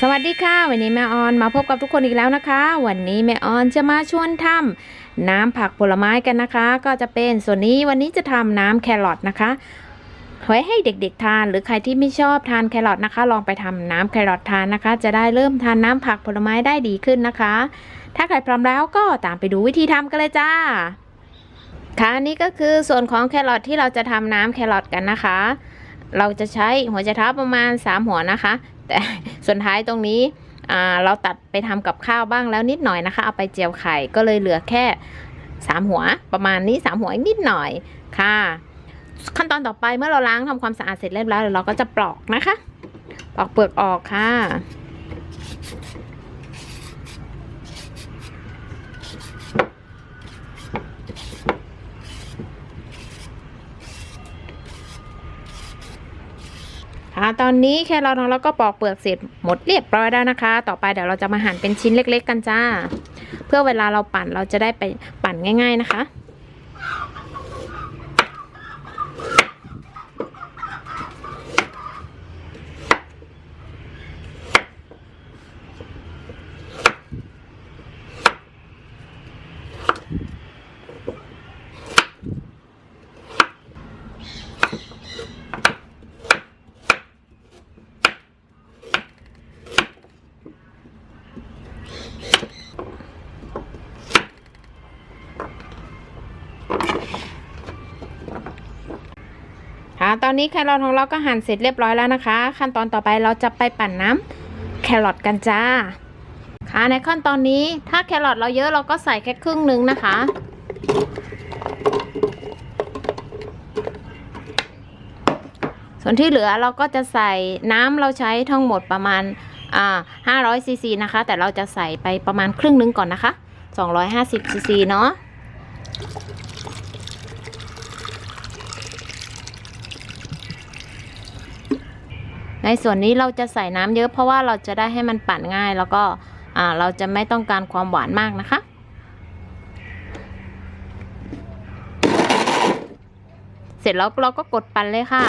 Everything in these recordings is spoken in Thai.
สวัสดีค่ะ วันนี้แม่ออนมาพบกับทุกคนอีกแล้วนะคะ วันนี้แม่ออนจะมาชวนทำน้ำผักผลไม้กันนะคะ ก็จะเป็นส่วนนี้วันนี้จะทำน้ำแครอทนะคะ ไว้ให้เด็กๆทาน หรือใครที่ไม่ชอบทานแครอทนะคะ ลองไปทำน้ำแครอททานนะคะ จะได้เริ่มทานน้ำผักผลไม้ได้ดีขึ้นนะคะ ถ้าใครพร้อมแล้วก็ตามไปดูวิธีทำกันเลยจ้าค่ะอันนี้ก็คือส่วนของแครอทที่เราจะทำน้ำแครอทกันนะคะ เราจะใช้หัวใจเท้าประมาณ 3 หัวนะคะ แต่ส่วนท้ายตรงนี้เราตัดไปทำกับข้าวบ้างแล้วนิดหน่อยนะคะ เอาไปเจียวไข่ก็เลยเหลือแค่ 3 หัวประมาณนี้ 3 หัวนิดหน่อยค่ะ ขั้นตอนต่อไปเมื่อเราล้างทำความสะอาดเสร็จเรียบร้อยแล้วเราก็จะปลอกนะคะ ปลอกเปลือกออกค่ะค่ะตอนนี้แค่เรอทของเราก็ปอกเปลือกเสร็จหมดเรียบร้อยแล้วนะคะ ต่อไปเดี๋ยวเราจะมาหั่นเป็นชิ้นเล็ก ๆ กันจ้า เพื่อเวลาเราปั่นเราจะได้ไปปั่นง่าย ๆ นะคะ ตอนนี้แครอทของเราก็หั่นเสร็จเรียบร้อยแล้วนะคะ ขั้นตอนต่อไปเราจะไปปั่นน้ำแครอทกันจ้า ค่ะในขั้นตอนนี้ถ้าแครอทเราเยอะเราก็ใส่แค่ครึ่งหนึงนะคะส่วนที่เหลือเราก็จะใส่น้ำเราใช้ทั้งหมดประมาณอ่า500ซีซีนะคะ แต่เราจะใส่ไปประมาณครึ่งหนึงก่อนนะคะ 250ซีซีเนาะ ในส่วนนี้เราจะใส่น้ำเยอะเพราะว่าเราจะได้ให้มันปั่นง่าย แล้วก็เราจะไม่ต้องการความหวานมากนะคะเสร็จแล้วเราก็กดปั่นเลยค่ะ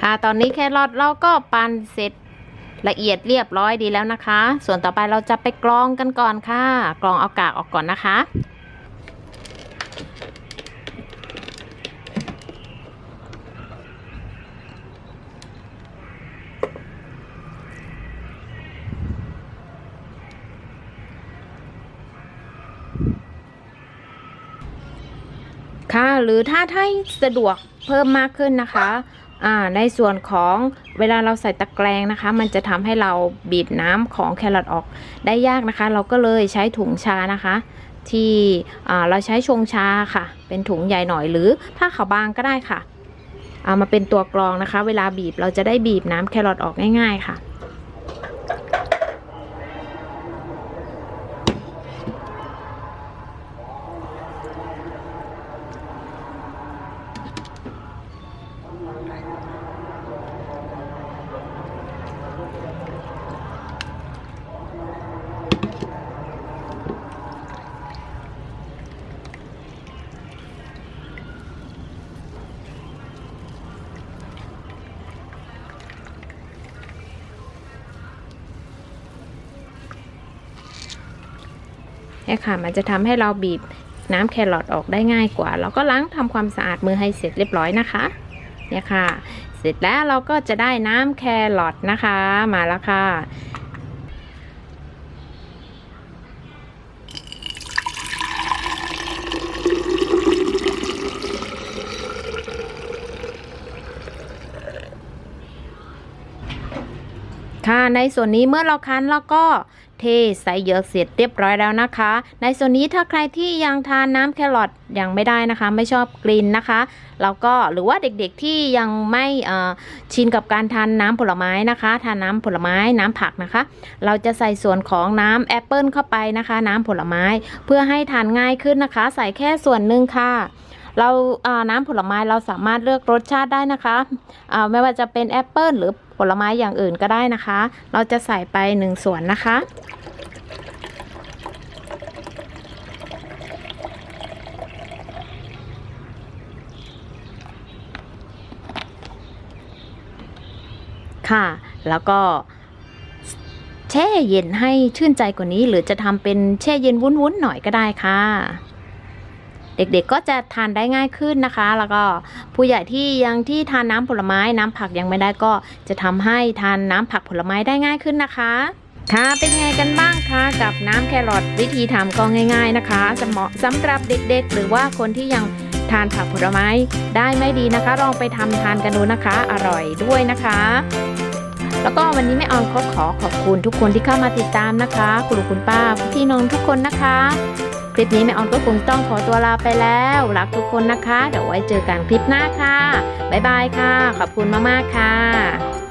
ค่ะ ตอนนี้แครอทเราก็ปั่นเสร็จ ละเอียดเรียบร้อยดีแล้วนะคะ ส่วนต่อไปเราจะไปกรองกันก่อนค่ะ กรองเอากากออกก่อนนะคะ ค่ะหรือถ้าถ้าสะดวกเพิ่มมากขึ้นนะคะ อ่าในส่วนของเวลาเราใส่ตะแกรงนะคะ มันจะทำให้เราบีบน้ำของแครอทออกได้ยากนะคะ เราก็เลยใช้ถุงชานะคะ ที่เราใช้ชงชาค่ะ เป็นถุงใหญ่หน่อยหรือผ้าขาวบางก็ได้ค่ะ เอามาเป็นตัวกรองนะคะ เวลาบีบเราจะได้บีบน้ำแครอทออกง่าย ๆค่ะ เนี่ยค่ะมันจะทำให้เราบีบน้ำแครอทออกได้ง่ายกว่า เราก็ล้างทำความสะอาดมือให้เสร็จเรียบร้อยนะคะ เนี่ยค่ะ เสร็จแล้วเราก็จะได้น้ำแครอทนะคะ มาแล้วค่ะ ค่ะในส่วนนี้เมื่อเราคั้นแล้วก็เทใส่เหยือกเสร็จเรียบร้อยแล้วนะคะ ในส่วนนี้ถ้าใครที่ยังทานน้ำแครอทยังไม่ได้นะคะ ไม่ชอบกลิ่นนะคะแล้วก็หรือว่าเด็กๆที่ยังไม่ชินกับการทานน้ำผลไม้นะคะ ทานน้ำผลไม้น้ำผักนะคะ เราจะใส่ส่วนของน้ำแอปเปิลเข้าไปนะคะ น้ำผลไม้เพื่อให้ทานง่ายขึ้นนะคะ ใส่แค่ส่วนหนึ่งค่ะ เราน้ำผลไม้เราสามารถเลือกรสชาติได้นะคะไม่ว่าจะเป็นแอปเปิลหรือผลไม้อย่างอื่นก็ได้นะคะ เราจะใส่ไปหนึ่งส่วนนะคะค่ะ แล้วก็แช่เย็นให้ชื่นใจกว่านี้ หรือจะทำเป็นแช่เย็นวุ้นๆหน่อยก็ได้ค่ะ เด็กๆก็จะทานได้ง่ายขึ้นนะคะ แล้วก็ผู้ใหญ่ที่ยังที่ทานน้ำผลไม้น้ำผักยังไม่ได้ก็จะทำให้ทานน้ำผักผลไม้ได้ง่ายขึ้นนะคะค่ะเป็นไงกันบ้างคะกับน้ำแครอทวิธีทำก็ง่าย ๆนะคะสเหมาะสำหรับเด็กๆ หรือว่าคนที่ยังทานผักผลไม้ได้ไม่ดีนะคะ ลองไปทำทานกันดูนะคะ อร่อยด้วยนะคะ แล้วก็วันนี้แม่ออนก็ขอขอบคุณทุกคนที่เข้ามาติดตามนะคะ คุณลุงคุณป้าพี่น้องทุกคนนะคะ คลิปนี้แม่ออนก็คงต้องขอตัวลาไปแล้วรักทุกคนนะคะ เดี๋ยวไว้เจอกันคลิปหน้าค่ะ บ๊ายบายค่ะ ขอบคุณมากๆค่ะ